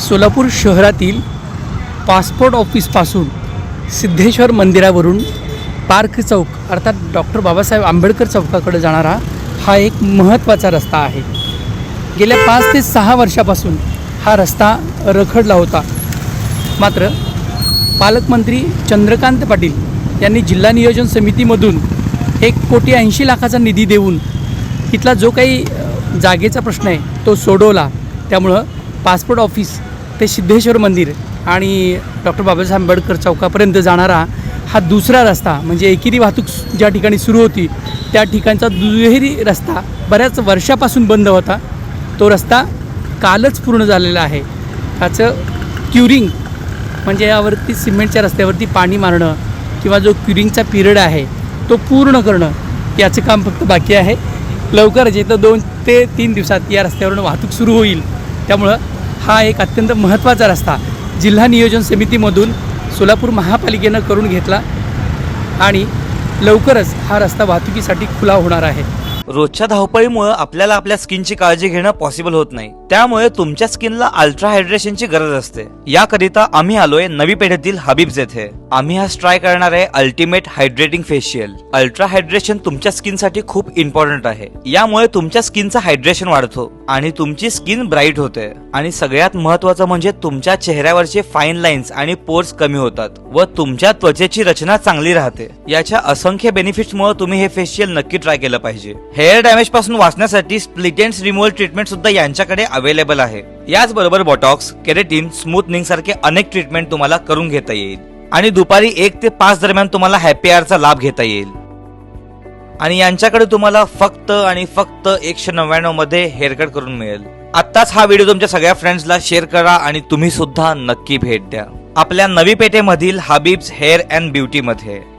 सोलापूर शहरातील पासपोर्ट ऑफिसपासून सिद्धेश्वर मंदिरावरून पार्क चौक अर्थात डॉक्टर बाबासाहेब आंबेडकर चौकाकडे जाणारा हा एक महत्त्वाचा रस्ता आहे. गेल्या पाच ते सहा वर्षापासून हा रस्ता रखडला होता. मात्र पालकमंत्री चंद्रकांत पाटील यांनी जिल्हा नियोजन समितीमधून एक कोटी ऐंशी लाखाचा निधी देऊन इथला जो काही जागेचा प्रश्न आहे तो सोडवला. त्यामुळं पासपोर्ट ऑफिस ते सिद्धेश्वर मंदिर आणि डॉक्टर बाबासाहेब आंबेडकर चौकापर्यंत जाणारा हा दुसरा रस्ता म्हणजे एकेरी वाहतूक ज्या ठिकाणी सुरू होती त्या ठिकाणचा दुहेरी रस्ता बऱ्याच वर्षापासून बंद होता. तो रस्ता कालच पूर्ण झालेला आहे. त्याचं क्युरिंग म्हणजे यावरती सिमेंटच्या रस्त्यावरती पाणी मारणं किंवा जो क्युरिंगचा पिरियड आहे तो पूर्ण करणं याचं काम फक्त बाकी आहे. लवकरच येतं दोन ते तीन दिवसात या रस्त्यावरून वाहतूक सुरू होईल. त्यामुळं हा एक अत्यंत महत्त्वाचा रस्ता जिल्हा नियोजन समितीमधून सोलापूर महापालिकेनं करून घेतला आणि लवकरच हा रस्ता वाहतुकीसाठी खुला होणार आहे. रोजच्या धावपळीमुळे आपल्याला आपल्या स्किनची काळजी घेणं पॉसिबल होत नाही. त्यामुळे तुमच्या स्किनला अल्ट्रा हायड्रेशनची गरज असते. याकरिता आम्ही आलोय नवी पेढीतील हबीब्स येथे आम्ही आज ट्राय करणार आहे ultimate hydrating facial ultra hydration तुमच्या स्किनसाठी खूप इम्पॉर्टंट आहे. यामुळे तुमच्या स्किनचं हायड्रेशन वाढतो आणि तुमची स्किन ब्राईट होते. आणि सगळ्यात महत्वाचं म्हणजे तुमच्या चेहऱ्यावरचे फाईन लाईन्स आणि पोर्स कमी होतात व तुमच्या त्वचेची रचना चांगली राहते. याच्या असंख्य बेनिफिट्समुळे तुम्ही हे फेशियल नक्की ट्राय केलं पाहिजे. हेअर डॅमेजपासून वाचण्यासाठी स्प्लिटेंट्स रिमूव्हल ट्रीटमेंट सुद्धा यांच्याकडे अवेलेबल आहे. याचबरोबर बॉटॉक्स केरेटिन स्मूथनिंग सारखे अनेक ट्रीटमेंट तुम्हाला करून घेता येईल. आणि दुपारी एक ते पाच दरम्यान तुम्हाला हॅपी आरचा लाभ घेता येईल. आणि यांच्याकडे तुम्हाला फक्त आणि फक्त एकशे नव्याण्णवमध्ये हेअरकट करून मिळेल. आत्ताच हा व्हिडिओ तुमच्या सगळ्या फ्रेंड्सला शेअर करा आणि तुम्ही सुद्धा नक्की भेट द्या. आपल्या नवी पेठेमधील हबीब्स हेअर अँड ब्युटी मध्ये.